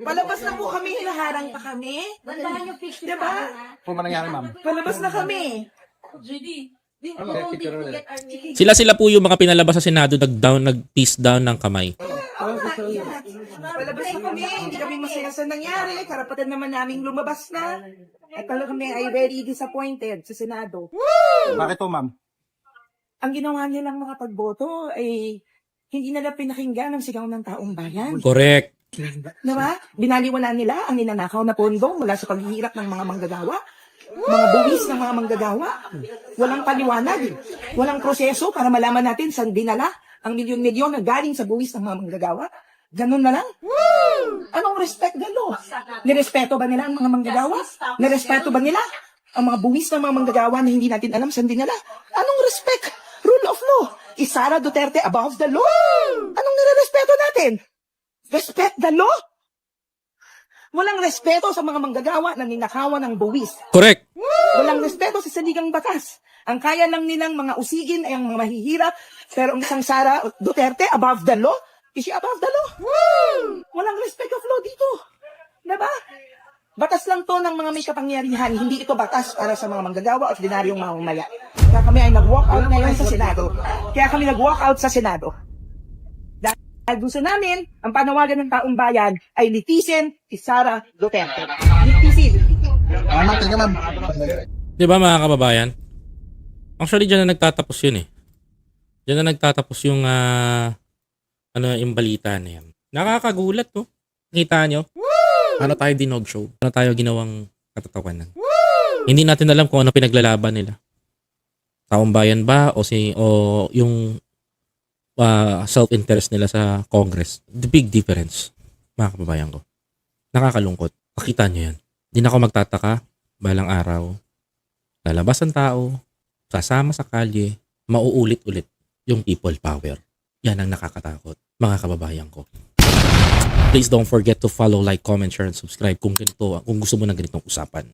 Palabas na po kami, hinaharang pa kami. Bandahan yung picture Diba? Kung man nangyari, ma'am. Palabas na kami. Sila sila po yung mga pinalabas sa Senado nag-down, nag-peace down ng kamay. Palabas na kami, hindi kami masaya sa nangyari. Karapatan naman namin lumabas na. At talaga kami ay very disappointed sa Senado. Bakit po, ma'am? Ang ginawa nilang mga pagboto ay hindi nila pinakinggan ang sigaw ng taong bayan. Correct. Diba? Binaliwala nila ang ninanakaw na pondo mula sa paghihirap ng mga manggagawa. Mga buwis ng mga manggagawa. Walang paliwanag. Walang proseso para malaman natin saan dinala ang milyon-milyon na galing sa buwis ng mga manggagawa. Ganun na lang. Anong respect galo? Nirespeto ba nila ang mga manggagawa? Nirespeto ba nila ang mga buwis ng mga manggagawa na hindi natin alam saan dinala? Anong respect? Rule of law. Is Sara Duterte above the law? Anong nirerespeto natin? Respect the law? Walang respeto sa mga manggagawa na ninakawan ng buwis. Correct. Walang respeto sa saligang batas. Ang kaya lang nilang mga usigin ay ang mga mahihirap, pero ang isang Sara Duterte above the law, is she above the law? Walang respect of law dito. Diba? Batas lang to ng mga may kapangyarihan, hindi ito batas para sa mga manggagawa at ordinaryong mamamaya. Kaya kami ay nag-walk out ngayon sa Senado. Kaya kami nag-walk out sa Senado. Dahil gusto namin, ang panawagan ng taong bayan ay litisin si Sara Duterte. Litisin. Ma'am, tingnan, ma'am. Di ba mga kababayan? Actually, dyan na nagtatapos yun eh. Dyan na nagtatapos yung ah, ano, yung balita na yan. Nakakagulat to. Kita nyo? Ano tayo dinog show? Ano tayo ginawang katatawanan? Hindi natin alam kung ano pinaglalaban nila. Taong bayan ba o si o yung ah, self-interest nila sa Congress. The big difference, mga kababayan ko. Nakakalungkot. Pakita nyo yan. Hindi na ako magtataka balang araw lalabas ang tao, sasama sa kalye, mauulit-ulit yung people power. Yan ang nakakatakot, mga kababayan ko. Please don't forget to follow, like, comment, share, and subscribe kung ganito, kung gusto mo ng ganitong usapan.